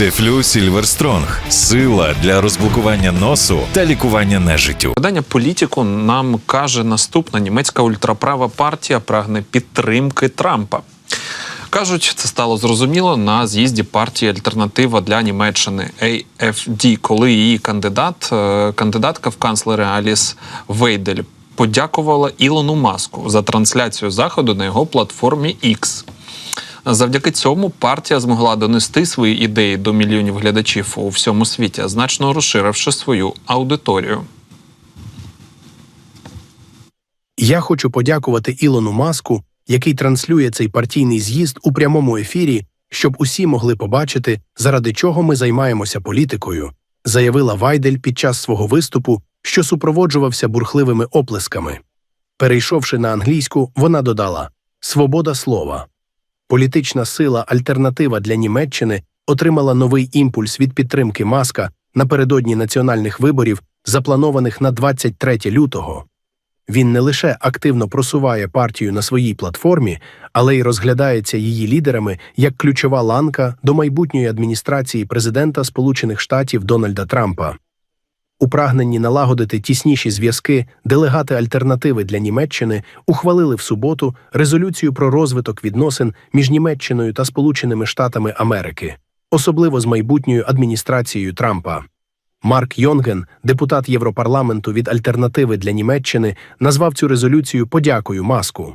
Дефлю Сільверстронг сила для розблокування носу та лікування нежиттю. Видання політику нам каже наступна німецька ультраправа партія прагне підтримки Трампа. Кажуть, це стало зрозуміло на з'їзді партії Альтернатива для Німеччини AFD, коли її кандидат, е, кандидатка в канцлери Аліс Вейдель подякувала Ілону Маску за трансляцію заходу на його платформі X. Завдяки цьому партія змогла донести свої ідеї до мільйонів глядачів у всьому світі, значно розширивши свою аудиторію. Я хочу подякувати Ілону Маску, який транслює цей партійний з'їзд у прямому ефірі, щоб усі могли побачити, заради чого ми займаємося політикою, заявила Вайдель під час свого виступу, що супроводжувався бурхливими оплесками. Перейшовши на англійську, вона додала Свобода слова. Політична сила Альтернатива для Німеччини отримала новий імпульс від підтримки Маска напередодні національних виборів, запланованих на 23 лютого. Він не лише активно просуває партію на своїй платформі, але й розглядається її лідерами як ключова ланка до майбутньої адміністрації президента Сполучених Штатів Дональда Трампа. У прагненні налагодити тісніші зв'язки делегати альтернативи для Німеччини ухвалили в суботу резолюцію про розвиток відносин між Німеччиною та Сполученими Штатами Америки, особливо з майбутньою адміністрацією Трампа. Марк Йонген, депутат Європарламенту від Альтернативи для Німеччини, назвав цю резолюцію подякою маску.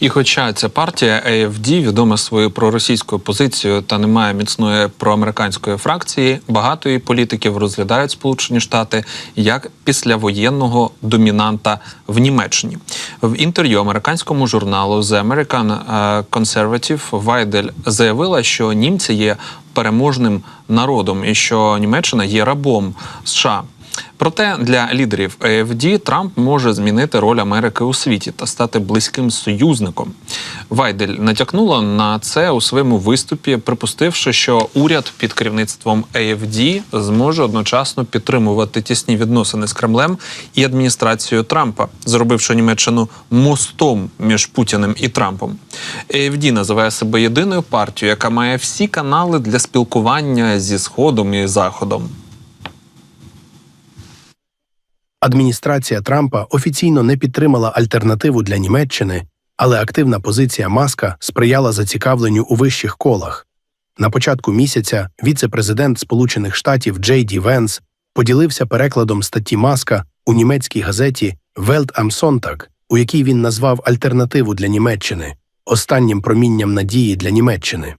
І хоча ця партія AFD відома своєю проросійською позицією та не має міцної проамериканської фракції, багато її політиків розглядають Сполучені Штати як післявоєнного домінанта в Німеччині. В інтерв'ю американському журналу The American е, Conservative Вайдель заявила, що німці є переможним народом і що Німеччина є рабом США. Проте для лідерів AFD Трамп може змінити роль Америки у світі та стати близьким союзником. Вайдель натякнула на це у своєму виступі, припустивши, що уряд під керівництвом AFD зможе одночасно підтримувати тісні відносини з Кремлем і адміністрацією Трампа, зробивши Німеччину мостом між Путіним і Трампом. AFD називає себе єдиною партією, яка має всі канали для спілкування зі Сходом і Заходом. Адміністрація Трампа офіційно не підтримала альтернативу для Німеччини, але активна позиція Маска сприяла зацікавленню у вищих колах. На початку місяця віце-президент Сполучених Штатів Джей Ді Венс поділився перекладом статті Маска у німецькій газеті Welt am Sonntag, у якій він назвав альтернативу для Німеччини останнім промінням надії для Німеччини.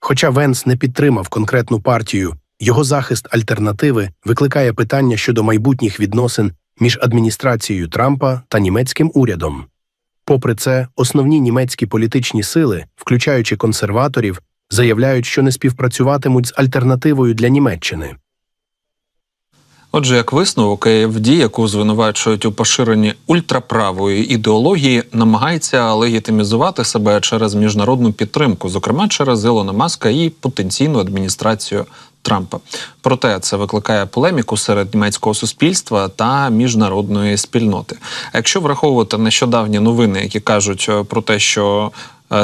Хоча Венс не підтримав конкретну партію, його захист альтернативи викликає питання щодо майбутніх відносин між адміністрацією Трампа та німецьким урядом. Попри це, основні німецькі політичні сили, включаючи консерваторів, заявляють, що не співпрацюватимуть з альтернативою для Німеччини. Отже, як висновок AFD, яку звинувачують у поширенні ультраправої ідеології, намагається легітимізувати себе через міжнародну підтримку, зокрема через Ілона Маска і потенційну адміністрацію Трампа. Проте це викликає полеміку серед німецького суспільства та міжнародної спільноти. Якщо враховувати нещодавні новини, які кажуть е, про те, що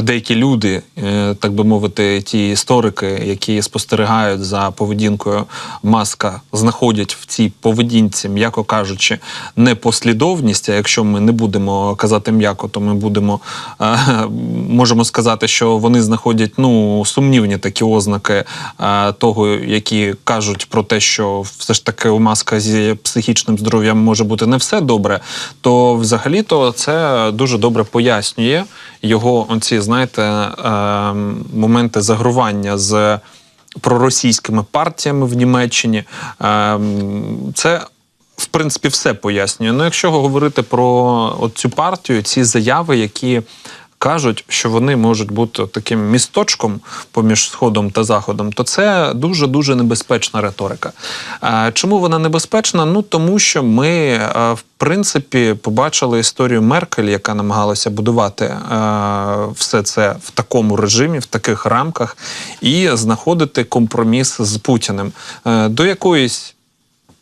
Деякі люди, е, так би мовити, ті історики, які спостерігають за поведінкою маска, знаходять в цій поведінці, м'яко кажучи, непослідовність. А якщо ми не будемо казати м'яко, то ми будемо е, можемо сказати, що вони знаходять ну сумнівні такі ознаки е, того, які кажуть про те, що все ж таки у маска зі психічним здоров'ям може бути не все добре, то взагалі-то це дуже добре пояснює його знаєте, е, моменти загрування з проросійськими партіями в Німеччині. Е, це в принципі все пояснює. Ну, якщо говорити про цю партію, ці заяви, які кажуть, що вони можуть бути таким місточком поміж сходом та заходом, то це дуже дуже небезпечна риторика. Чому вона небезпечна? Ну тому що ми в принципі побачили історію Меркель, яка намагалася будувати все це в такому режимі, в таких рамках, і знаходити компроміс з Путіним. Е, До якоїсь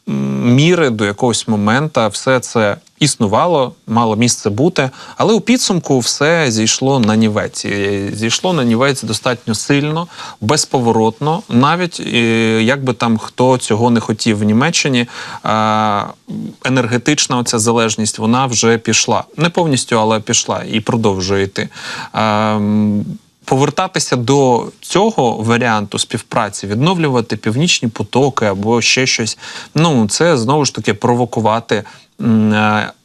міри, до якогось моменту все це існувало, мало місце бути, але у підсумку все зійшло на нівець. Зійшло на нівець достатньо сильно, безповоротно, навіть е, як би там хто цього не хотів в Німеччині. е, Енергетична оця залежність вона вже пішла. Не повністю, але пішла і продовжує йти. Е, Повертатися до цього варіанту співпраці, відновлювати північні потоки або ще щось. Ну це знову ж таки провокувати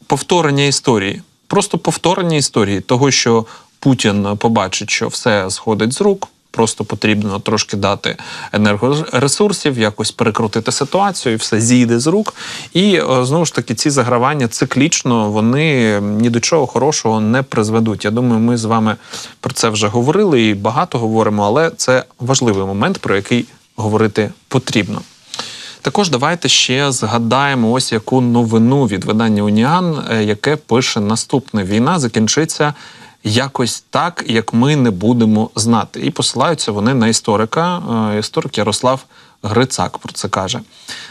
повторення історії. Просто повторення історії того, що Путін побачить, що все сходить з рук. Просто потрібно трошки дати енергоресурсів, якось перекрутити ситуацію, і все зійде з рук. І е, знову ж таки, ці загравання циклічно вони ні до чого хорошого не призведуть. Я думаю, ми з вами про це вже говорили і багато говоримо, але це важливий момент, про який говорити потрібно. Також давайте ще згадаємо ось яку новину від видання Уніан, е, яке пише наступне: війна закінчиться якось так, як ми не будемо знати. І посилаються вони на історика. Е, Історик Ярослав Грицак про це каже.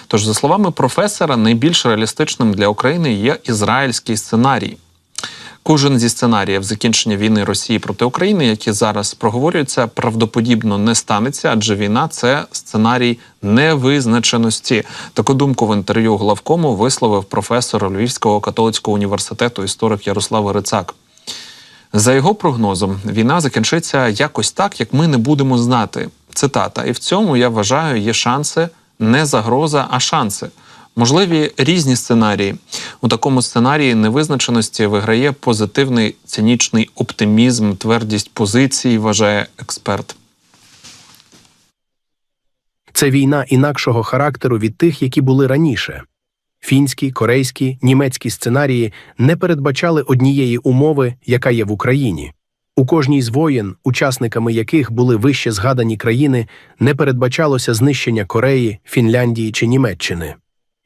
Тож, за словами професора, найбільш реалістичним для України є ізраїльський сценарій. Кожен зі сценаріїв закінчення війни Росії проти України, які зараз проговорюються, правдоподібно не станеться, адже війна це сценарій невизначеності. Таку думку в інтерв'ю главкому висловив професор Львівського католицького університету історик Ярослав Грицак. За його прогнозом, війна закінчиться якось так, як ми не будемо знати. Цитата. І в цьому я вважаю, є шанси, не загроза, а шанси. Можливі різні сценарії. У такому сценарії невизначеності виграє позитивний цинічний оптимізм, твердість позиції, вважає експерт. Це війна інакшого характеру від тих, які були раніше. Фінські, корейські, німецькі сценарії не передбачали однієї умови, яка є в Україні. У кожній з воєн, учасниками яких були вище згадані країни, не передбачалося знищення Кореї, Фінляндії чи Німеччини.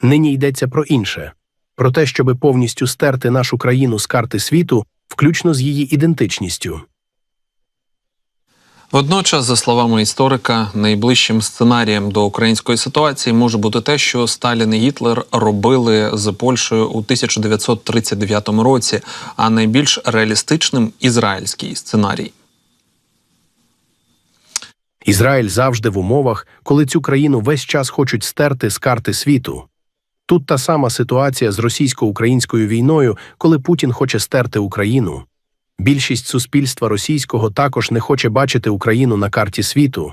Нині йдеться про інше про те, щоби повністю стерти нашу країну з карти світу, включно з її ідентичністю. Водночас, за словами історика, найближчим сценарієм до української ситуації може бути те, що Сталін і Гітлер робили з Польщею у 1939 році, а найбільш реалістичним ізраїльський сценарій. Ізраїль завжди в умовах, коли цю країну весь час хочуть стерти з карти світу. Тут та сама ситуація з російсько-українською війною, коли Путін хоче стерти Україну. Більшість суспільства російського також не хоче бачити Україну на карті світу.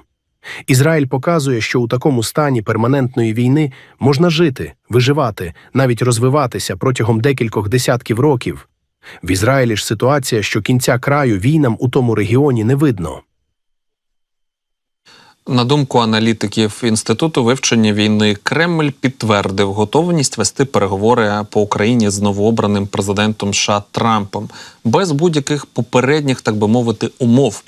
Ізраїль показує, що у такому стані перманентної війни можна жити, виживати, навіть розвиватися протягом декількох десятків років. В Ізраїлі ж ситуація, що кінця краю війнам у тому регіоні не видно. На думку аналітиків інституту вивчення війни, Кремль підтвердив готовність вести переговори по Україні з новообраним президентом США Трампом без будь-яких попередніх, так би мовити, умов,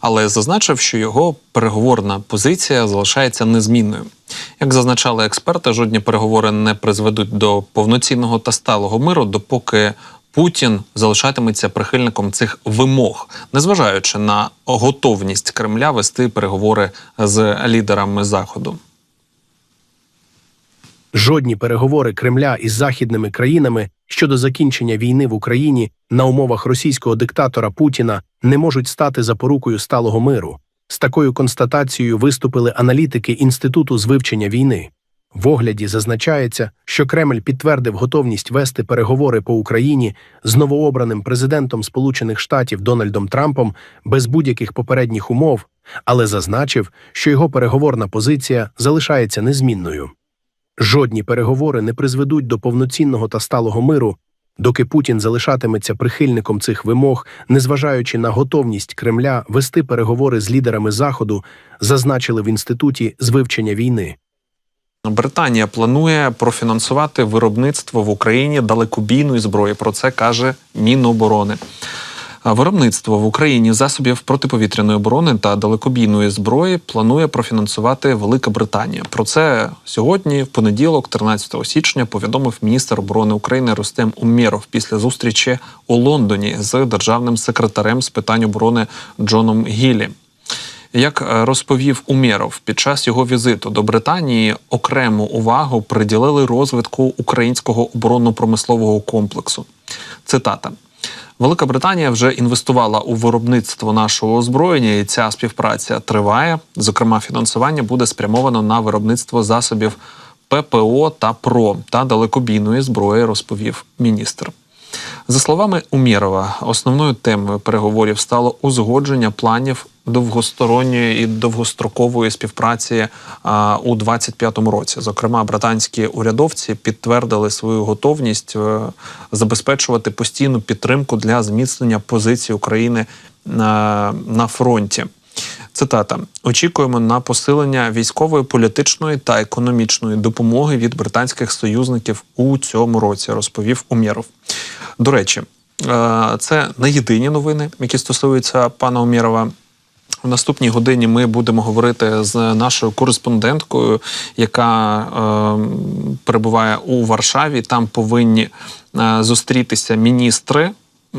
але зазначив, що його переговорна позиція залишається незмінною. Як зазначали експерти, жодні переговори не призведуть до повноцінного та сталого миру, допоки Путін залишатиметься прихильником цих вимог, незважаючи на готовність Кремля вести переговори з лідерами Заходу. Жодні переговори Кремля із західними країнами щодо закінчення війни в Україні на умовах російського диктатора Путіна не можуть стати запорукою сталого миру. З такою констатацією виступили аналітики Інституту з вивчення війни. В огляді зазначається, що Кремль підтвердив готовність вести переговори по Україні з новообраним президентом Сполучених Штатів Дональдом Трампом без будь-яких попередніх умов, але зазначив, що його переговорна позиція залишається незмінною. Жодні переговори не призведуть до повноцінного та сталого миру, доки Путін залишатиметься прихильником цих вимог, незважаючи на готовність Кремля вести переговори з лідерами Заходу, зазначили в інституті з вивчення війни. Британія планує профінансувати виробництво в Україні далекобійної зброї. Про це каже Міноборони. Виробництво в Україні засобів протиповітряної оборони та далекобійної зброї планує профінансувати Велика Британія. Про це сьогодні, в понеділок, 13 січня, повідомив міністр оборони України Рустем Умєров після зустрічі у Лондоні з державним секретарем з питань оборони Джоном Гіллі. Як е, розповів Умєров, під час його візиту до Британії окрему увагу приділили розвитку українського оборонно-промислового комплексу. Цитата. Велика Британія вже інвестувала у виробництво нашого озброєння, і ця співпраця триває. Зокрема, фінансування буде спрямовано на виробництво засобів ППО та ПРО та далекобійної зброї, розповів міністр. За словами Умєрова, основною темою переговорів стало узгодження планів довгосторонньої і довгострокової співпраці а, у 2025 році. Зокрема, британські урядовці підтвердили свою готовність е, забезпечувати постійну підтримку для зміцнення позиції України на, на фронті. Цитата: очікуємо на посилення військової, політичної та економічної допомоги від британських союзників у цьому році, розповів Умєров. До речі, е, це не єдині новини, які стосуються пана Умєрова. В наступній годині ми будемо говорити з нашою кореспонденткою, яка е, перебуває у Варшаві. Там повинні е, зустрітися міністри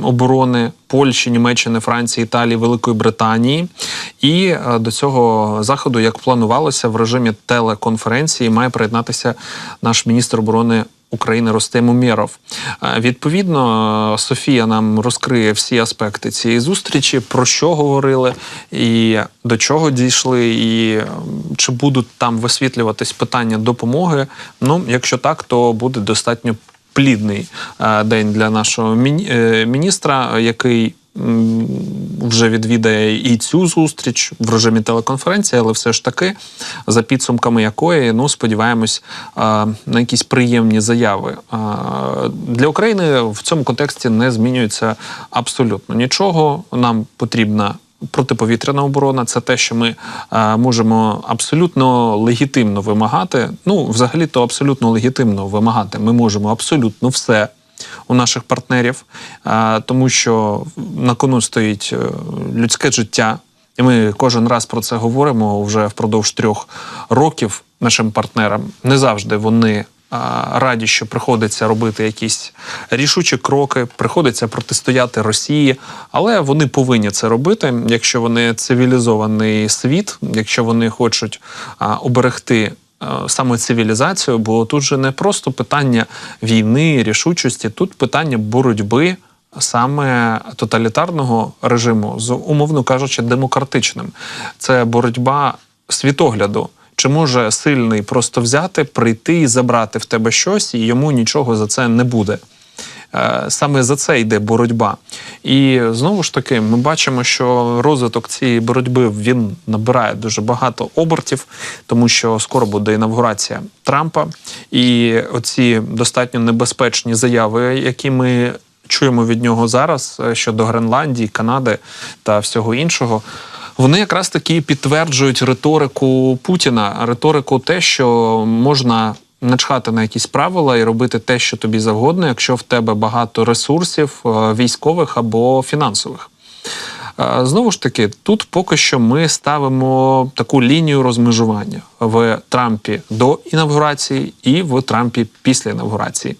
оборони Польщі, Німеччини, Франції, Італії, Великої Британії. І е, до цього заходу, як планувалося, в режимі телеконференції має приєднатися наш міністр оборони. України Ростем Умєров. Е, Відповідно, е, Софія нам розкриє всі аспекти цієї зустрічі, про що говорили, і до чого дійшли, і чи будуть там висвітлюватись питання допомоги. Ну, якщо так, то буде достатньо плідний е, день для нашого е, міністра, який вже відвідає і цю зустріч в режимі телеконференції, але все ж таки, за підсумками якої, ну сподіваємось, е, на якісь приємні заяви. Для України в цьому контексті не змінюється абсолютно нічого. Нам потрібна протиповітряна оборона це те, що ми е, можемо абсолютно легітимно вимагати. Ну, взагалі, то абсолютно легітимно вимагати. Ми можемо абсолютно все у наших партнерів, е, тому що на кону стоїть е, людське життя. І ми кожен раз про це говоримо вже впродовж трьох років нашим партнерам. Не завжди вони раді, що приходиться робити якісь рішучі кроки, приходиться протистояти Росії, але вони повинні це робити, якщо вони цивілізований світ, якщо вони хочуть оберегти. Саме цивілізацію, бо тут же не просто питання війни, рішучості, тут питання боротьби саме тоталітарного режиму з, умовно кажучи, демократичним. Це боротьба світогляду. Чи може сильний просто взяти, прийти і забрати в тебе щось, і йому нічого за це не буде? Е, Саме за це йде боротьба. І знову ж таки, ми бачимо, що розвиток цієї боротьби він набирає дуже багато обертів, тому що скоро буде інавгурація Трампа, і оці достатньо небезпечні заяви, які ми чуємо від нього зараз е, щодо Гренландії, Канади та всього іншого. Вони якраз таки підтверджують риторику Путіна, риторику те, що можна начхати на якісь правила і робити те, що тобі завгодно, якщо в тебе багато ресурсів е, військових або фінансових. Е, Знову ж таки, тут поки що ми ставимо таку лінію розмежування в Трампі до інавгурації і в Трампі після інавгурації.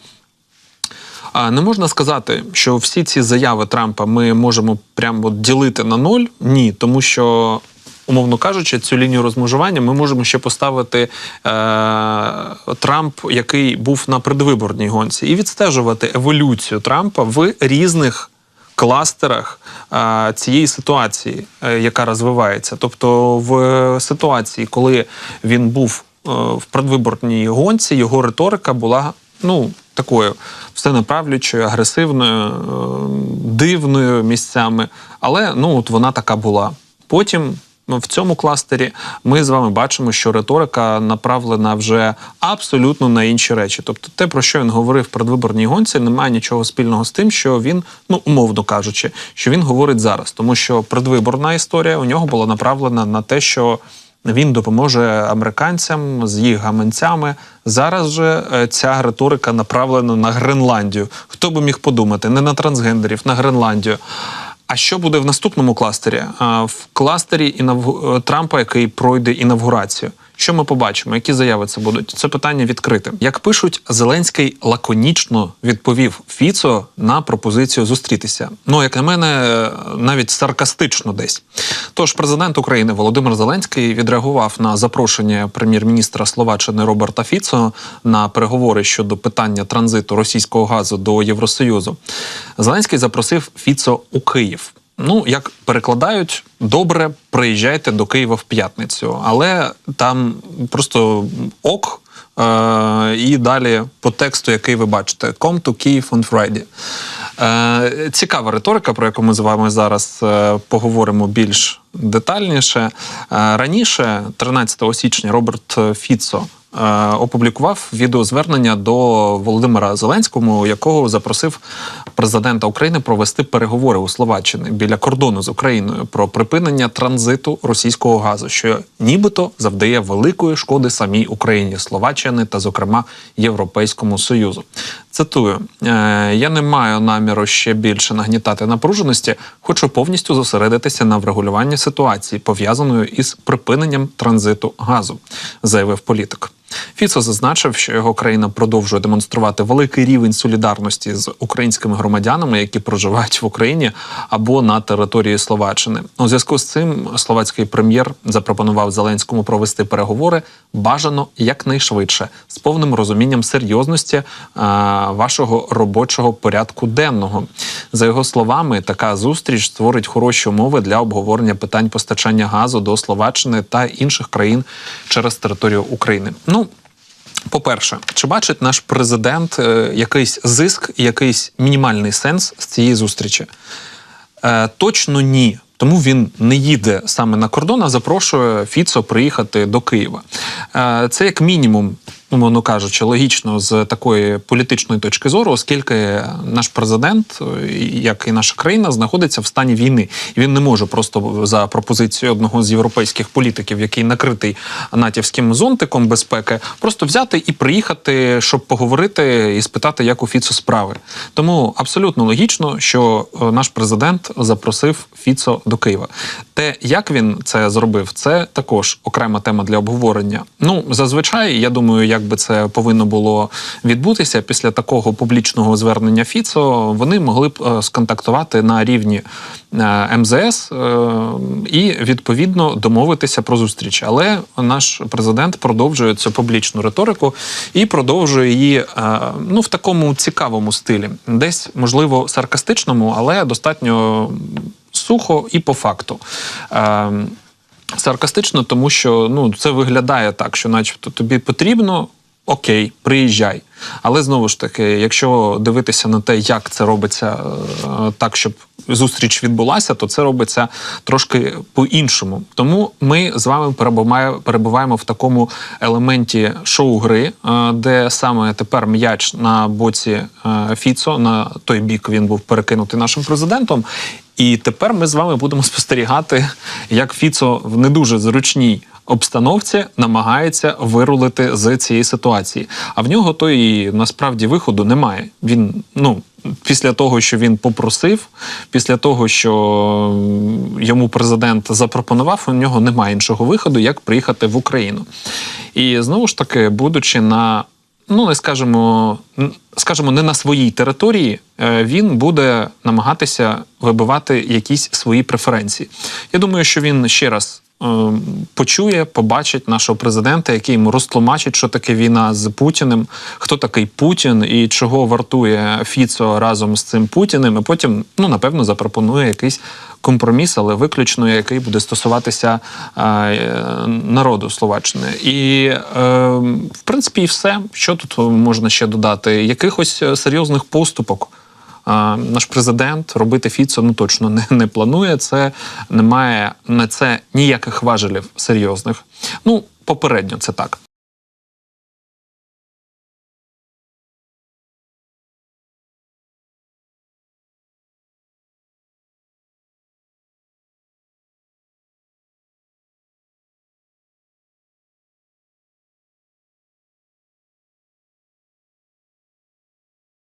А не можна сказати, що всі ці заяви Трампа ми можемо прямо ділити на ноль. Ні, тому що. Умовно кажучи, цю лінію розмежування ми можемо ще поставити е, Трамп, який був на предвиборній гонці, і відстежувати еволюцію Трампа в різних кластерах е, цієї ситуації, е, яка розвивається. Тобто, в ситуації, коли він був е, в предвиборній гонці, його риторика була ну такою всенаправлячою, агресивною, е, дивною місцями. Але ну от вона така була. Потім. ну, В цьому кластері ми з вами бачимо, що риторика направлена вже абсолютно на інші речі. Тобто, те, про що він говорив в предвиборній гонці, не має нічого спільного з тим, що він, ну умовно кажучи, що він говорить зараз, тому що предвиборна історія у нього була направлена на те, що він допоможе американцям з їх гаманцями. Зараз же е, ця риторика направлена на Гренландію. Хто би міг подумати, не на трансгендерів, на Гренландію. А що буде в наступному кластері? В кластері інав... Трампа, який пройде інавгурацію. Що ми побачимо? Які заяви це будуть? Це питання відкрите. Як пишуть, Зеленський лаконічно відповів Фіцо на пропозицію зустрітися. Ну, як на мене, навіть саркастично десь. Тож президент України Володимир Зеленський відреагував на запрошення прем'єр-міністра Словаччини Роберта Фіцо на переговори щодо питання транзиту російського газу до Євросоюзу. Зеленський запросив Фіцо у Київ. Ну, як перекладають, добре, приїжджайте до Києва в п'ятницю, але там просто ок. Е, і далі по тексту, який ви бачите, «Come to Kyiv on Friday». Е, цікава риторика, про яку ми з вами зараз е, поговоримо більш детальніше. Е, раніше, 13 січня, Роберт Фіцо опублікував відеозвернення до Володимира Зеленського, якого запросив президента України провести переговори у Словаччині біля кордону з Україною про припинення транзиту російського газу, що нібито завдає великої шкоди самій Україні, Словаччини та, зокрема, Європейському Союзу. Цитую: «Е, я не маю наміру ще більше нагнітати напруженості, хочу повністю зосередитися на врегулюванні ситуації, пов'язаної із припиненням транзиту газу, заявив політик. Фіцо зазначив, що його країна продовжує демонструвати великий рівень солідарності з українськими громадянами, які проживають в Україні або на території Словаччини. У зв'язку з цим словацький прем'єр запропонував Зеленському провести переговори бажано якнайшвидше з повним розумінням серйозності а, вашого робочого порядку денного. За його словами, така зустріч створить хороші умови для обговорення питань постачання газу до Словаччини та інших країн через територію України. Ну по-перше, чи бачить наш президент е, якийсь зиск, якийсь мінімальний сенс з цієї зустрічі? Е, точно ні. Тому він не їде саме на кордон, а запрошує Фіцо приїхати до Києва. Е, це як мінімум, умовно кажучи, логічно з такої політичної точки зору, оскільки наш президент, е, як і наша країна, знаходиться в стані війни, і він не може просто за пропозицією одного з європейських політиків, який накритий натівським зонтиком безпеки, просто взяти і приїхати, щоб поговорити і спитати, як у Фіцо справи. Тому абсолютно логічно, що е, наш президент запросив Фіцо до Києва. Те, як він це зробив, це також окрема тема для обговорення. Ну зазвичай, я думаю, як би це повинно було відбутися після такого публічного звернення Фіцо, вони могли б е, сконтактувати на рівні е, МЗС е, і відповідно домовитися про зустріч. Але наш президент продовжує цю публічну риторику і продовжує її ну в такому цікавому стилі, десь можливо саркастичному, але достатньо сухо і по факту. Саркастично, тому що ну це виглядає так, що, начебто, тобі потрібно. Окей, приїжджай. Але знову ж таки, якщо дивитися на те, як це робиться е, так, щоб зустріч відбулася, то це робиться трошки по-іншому. Тому ми з вами перебуваємо, перебуваємо в такому елементі шоу-гри, е, де саме тепер м'яч на боці е, Фіцо, на той бік він був перекинутий нашим президентом. І тепер ми з вами будемо спостерігати, як Фіцо в не дуже зручній обстановці намагається вирулити з цієї ситуації. А в нього то і насправді виходу немає. Він ну. Після того, що він попросив, після того, що йому президент запропонував, у нього немає іншого виходу, як приїхати в Україну. І знову ж таки, будучи на ну не скажемо, скажемо, не на своїй території, е, він буде намагатися вибивати якісь свої преференції. Я думаю, що він ще раз. Е, Почує, побачить нашого президента, який йому розтлумачить, що таке війна з Путіним, хто такий Путін і чого вартує Фіцо разом з цим Путіним. І потім, ну напевно, запропонує якийсь компроміс, але виключно який буде стосуватися е, народу Словаччини. І е, в принципі, і все, що тут можна ще додати. Якихось е, серйозних поступок. Наш президент робити Фіцо ну точно не, не планує. Це немає на це ніяких важелів серйозних. Ну, попередньо це так.